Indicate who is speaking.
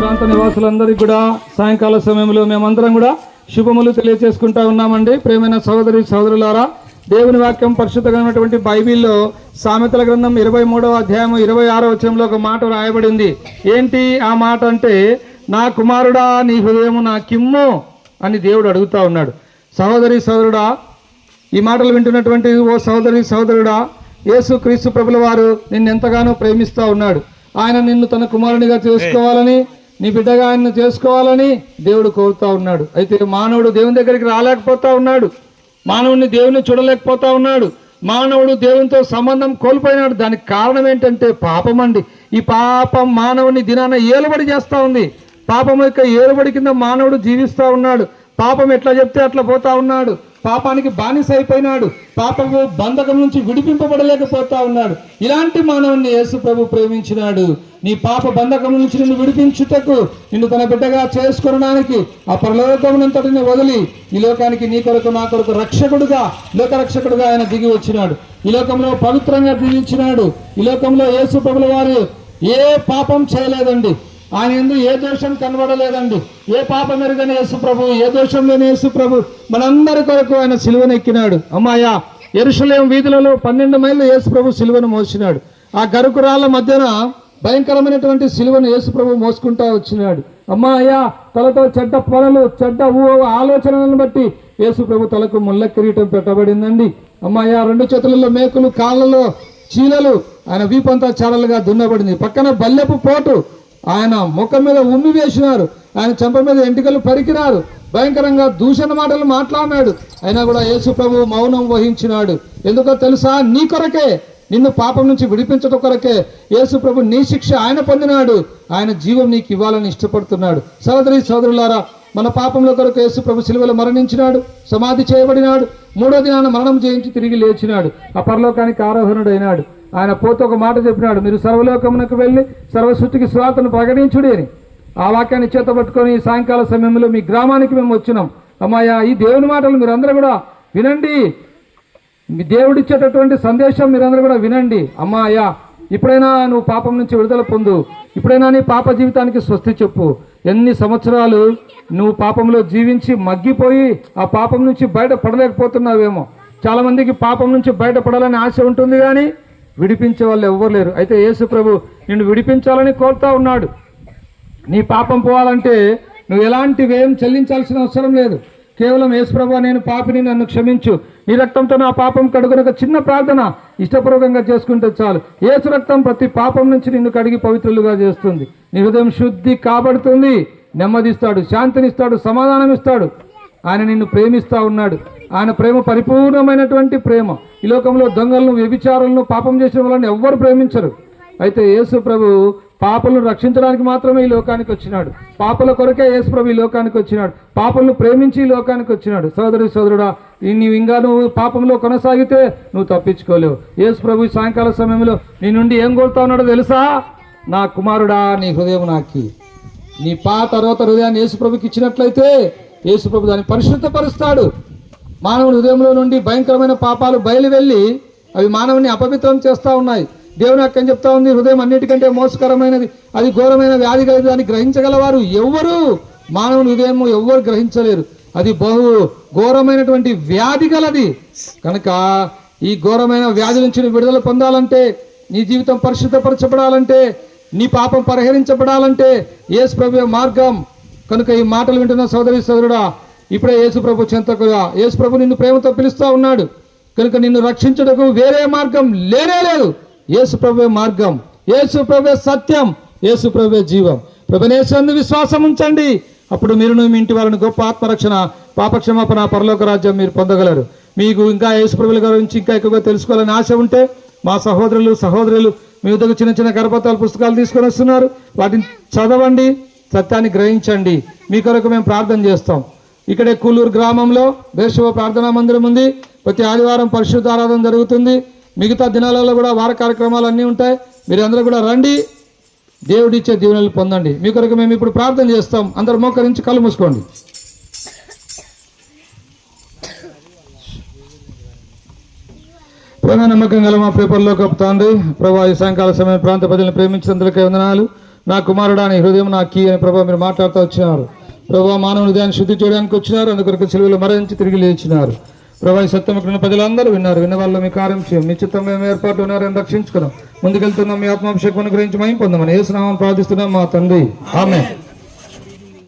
Speaker 1: ప్రాంత నివాసులందరికీ కూడా సాయంకాల సమయంలో మేమందరం కూడా శుభములు తెలియజేసుకుంటా ఉన్నామండి. ప్రేమైన సహోదరి సహోదరులారా దేవుని వాక్యం పరిశుద్ధమైనటువంటి బైబిల్లో సామెతల గ్రంథం ఇరవై మూడవ అధ్యాయం ఇరవై ఆరో వచనంలో ఒక మాట రాయబడింది ఏంటి ఆ మాట అంటే నా కుమారుడా నీ హృదయము నా కిమ్ము అని దేవుడు అడుగుతా ఉన్నాడు. సహోదరి సహోదరుడా ఈ మాటలు వింటున్నటువంటి ఓ సహోదరి సహోదరుడా యేసు క్రీస్తు ప్రభుల వారు నిన్నెంతగానో ప్రేమిస్తూ ఉన్నాడు. ఆయన నిన్ను తన కుమారునిగా చేసుకోవాలని నీ బిడ్డగా ఆయన చేసుకోవాలని దేవుడు కోరుతా ఉన్నాడు. అయితే మానవుడు దేవుని దగ్గరికి రాలేకపోతా ఉన్నాడు. మానవుడిని దేవుని చూడలేకపోతా ఉన్నాడు. మానవుడు దేవునితో సంబంధం కోల్పోయినాడు. దానికి కారణం ఏంటంటే పాపం అండి. ఈ పాపం మానవుని దినాన ఏలుబడి చేస్తూ ఉంది. పాపం యొక్క ఏలుబడి కింద మానవుడు జీవిస్తూ ఉన్నాడు. పాపం ఎట్లా చెప్తే అట్లా పోతా ఉన్నాడు. పాపానికి బానిస అయిపోయినాడు. పాపము బంధకం నుంచి విడిపింపబడలేకపోతా ఉన్నాడు. ఇలాంటి మానవుని యేసు ప్రభు ప్రేమించినాడు. నీ పాప బంధకం నుంచి నిన్ను విడిపించుటకు నిన్ను తన బిడ్డగా చేసుకోవడానికి ఆ పరలోకమునంతటిని వదిలి ఈ లోకానికి నీ కొరకు నా కొరకు రక్షకుడుగా లోకరక్షకుడుగా ఆయన దిగి వచ్చినాడు. ఈ లోకంలో పవిత్రంగా జీవించినాడు. ఈ లోకంలో యేసు ప్రభుల వారు ఏ పాపం చేయలేదండి. ఆయన ఎందు ఏ దోషం కనబడలేదండి. ఏ పాపం ఎరుగని యేసుప్రభు ఏ దోషం లేని యేసుప్రభు మనందరి కొరకు ఆయన సిలువను ఎక్కినాడు అమ్మాయ ఎరుషలేం వీధులలో పన్నెండు మైళ్ళు యేసుప్రభు సిలువను మోసినాడు. ఆ గరుకురాళ్ళ మధ్యన భయంకరమైనటువంటి సిలువను యేసుప్రభు మోసుకుంటా వచ్చినాడు. అమ్మాయ తలతో చెడ్డ పొలలు చెడ్డ ఊ ఆలోచనలను బట్టి యేసుప్రభు తలకు ముళ్ళ కిరీటం పెట్టబడిందండి. అమ్మాయ రెండు చేతులలో మేకులు కాళ్ళలో చీలలు ఆయన వీపంతా చారలుగా దున్నబడింది. పక్కన బల్లెపు పోటు ఆయన ముఖం మీద ఉమ్మి వేసినారు. ఆయన చెంప మీద ఎంటికలు పరికినారు. భయంకరంగా దూషణ మాటలు మాట్లాడినాడు. అయినా కూడా యేసు ప్రభు మౌనం వహించినాడు. ఎందుకో తెలుసా? నీ కొరకే నిన్ను పాపం నుంచి విడిపించడం కొరకే యేసు ప్రభు నీ శిక్ష ఆయన పొందినాడు. ఆయన జీవం నీకు ఇవ్వాలని ఇష్టపడుతున్నాడు. సోదరి సోదరులారా మన పాపంలో కొరకు యేసు ప్రభు సిలువలో మరణించినాడు. సమాధి చేయబడినాడు. మూడో దినాన మరణం చేయించి తిరిగి లేచినాడు. ఆ పరలోకానికి ఆరోహణుడైనాడు ఆయన పోతే ఒక మాట చెప్పినాడు మీరు సర్వలోకమునకు వెళ్ళి సర్వశృతికి స్వార్థను ప్రకటించుడి అని. ఆ వాక్యాన్ని చేత పట్టుకొని ఈ సాయంకాల సమయంలో మీ గ్రామానికి మేము వచ్చినాం. అమ్మాయ ఈ దేవుని మాటలు మీరందరూ కూడా వినండి. మీ దేవుడిచ్చేటటువంటి సందేశం మీరందరూ కూడా వినండి. అమ్మాయ ఇప్పుడైనా నువ్వు పాపం నుంచి విడుదల పొందు. ఇప్పుడైనా నీ పాప జీవితానికి స్వస్తి చెప్పు. ఎన్ని సంవత్సరాలు నువ్వు పాపంలో జీవించి మగ్గిపోయి ఆ పాపం నుంచి బయట పడలేకపోతున్నావేమో. పాపం నుంచి బయటపడాలని ఆశ ఉంటుంది కానీ విడిపించే వాళ్ళు ఎవ్వరు లేరు. అయితే యేసు ప్రభు నిన్ను విడిపించాలని కోరుతా ఉన్నాడు. నీ పాపం పోవాలంటే నువ్వు ఎలాంటి వ్యయం చెల్లించాల్సిన అవసరం లేదు. కేవలం యేసుప్రభు నేను పాపిని నన్ను క్షమించు. నీ రక్తంతో నా పాపం కడుగున ఒక చిన్న ప్రార్థన ఇష్టపూర్వకంగా చేసుకుంటే చాలు. యేసు రక్తం ప్రతి పాపం నుంచి నిన్ను కడిగి పవిత్రులుగా చేస్తుంది. నీ హృదయం శుద్ధి కాబడుతుంది. నెమ్మదిస్తాడు శాంతినిస్తాడు సమాధానం ఇస్తాడు ఆయన నిన్ను ప్రేమిస్తూ ఉన్నాడు. ఆయన ప్రేమ పరిపూర్ణమైనటువంటి ప్రేమ. ఈ లోకంలో దొంగలను వ్యభిచారులను పాపం చేసిన వాళ్ళని ఎవ్వరు ప్రేమించరు. అయితే యేసు ప్రభు పాపలను రక్షించడానికి మాత్రమే ఈ లోకానికి వచ్చినాడు. పాపల కొరకే యేసు ప్రభు ఈ లోకానికి వచ్చినాడు. పాపలను ప్రేమించి ఈ లోకానికి వచ్చినాడు. సోదరి సోదరుడా నీవు ఇంకా నువ్వు పాపంలో కొనసాగితే నువ్వు తప్పించుకోలేవు. యేసు ప్రభు సాయంకాల సమయంలో నీ నుండి ఏం కోరుతా ఉన్నాడో తెలుసా? నా కుమారుడా నీ హృదయం నాకి. నీ పాత రోత హృదయాన్ని యేసు ప్రభుకి ఇచ్చినట్లయితే యేసు ప్రభు దాన్ని పరిశుద్ధపరుస్తాడు. మానవుని హృదయంలో నుండి భయంకరమైన పాపాలు బయలువెళ్ళి అవి మానవుని అపవిత్రం చేస్తూ ఉన్నాయి. దేవుని అక్కని చెప్తా ఉంది హృదయం అన్నిటికంటే మోసకరమైనది అది ఘోరమైన వ్యాధి కలిగి దాన్ని గ్రహించగలవారు ఎవ్వరు మానవుని హృదయం ఎవ్వరు గ్రహించలేరు. అది బహు ఘోరమైనటువంటి వ్యాధి గలది. కనుక ఈ ఘోరమైన వ్యాధి నుంచి విడుదల పొందాలంటే నీ జీవితం పరిశుద్ధపరచబడాలంటే నీ పాపం పరిహరించబడాలంటే ఏ ప్రభు మార్గం. కనుక ఈ మాటలు వింటున్న సోదరి సోదరుడా ఇప్పుడే యేసు ప్రభు చెంతకుగా యేసు నిన్ను ప్రేమతో పిలుస్తూ ఉన్నాడు. కనుక నిన్ను రక్షించుటకు వేరే మార్గం లేనే లేదు. యేసు మార్గం. యేసుప్రభే సత్యం. యేసుప్రభే జీవం. ప్రభునేశ్వరుని విశ్వాసం ఉంచండి. అప్పుడు మీరు మీ ఇంటి వాళ్ళని గొప్ప ఆత్మరక్షణ పాపక్షమాపణ పరలోక రాజ్యం మీరు పొందగలరు. మీకు ఇంకా యేసుప్రభుల గురించి ఇంకా ఎక్కువగా తెలుసుకోవాలని ఆశ ఉంటే మా సహోదరులు సహోదరులు మీ వద్దకు చిన్న చిన్న గర్భతాల పుస్తకాలు తీసుకొని వస్తున్నారు. వాటిని చదవండి సత్యాన్ని గ్రహించండి. మీ కొరకు మేము ప్రార్థన చేస్తాం. ఇక్కడే కూలూరు గ్రామంలో బేర్శవ ప్రార్థనా మందిరం ఉంది. ప్రతి ఆదివారం పరిశుద్ధ ఆరాధన జరుగుతుంది. మిగతా దినాలలో కూడా వార కార్యక్రమాలు అన్నీ ఉంటాయి. మీరందరూ కూడా రండి. దేవుడిచ్చే దీవెనలు పొందండి. మీ కొరకు మేము ఇప్పుడు ప్రార్థన చేస్తాం. అందరు మోకరించి కళ్ళు మూసుకోండి. ప్రేమ నమ్మకం గల మా పేపర్లో కప్పుతాండి ప్రభా ఈ సాయంకాల సమయం ప్రాంత ప్రజలను ప్రేమించినందుకే వందనాలు. నా కుమారుడా నీ హృదయం నా కీ అని ప్రభా మీరు మాట్లాడుతూ వచ్చినారు. ప్రభా మానవుని దాన్ని శుద్ధి చేయడానికి వచ్చినారు. అందుకొరకు సెలవులు మరణించి తిరిగి లేచినారు. ప్రభా ఈ సత్యం ప్రజలందరూ విన్నారు. విన్న వాళ్ళు మీ కార్యం చేయం. మీ చిత్తం మేము ఏర్పాటు ఉన్నారని రక్షించుకున్నాం. ముందుకెళ్తున్నాం. మీ ఆత్మాభిషేకం గురించి మేము పొందమని ఏ స్నామం ప్రార్థిస్తున్నాం మా తండ్రి. ఆమె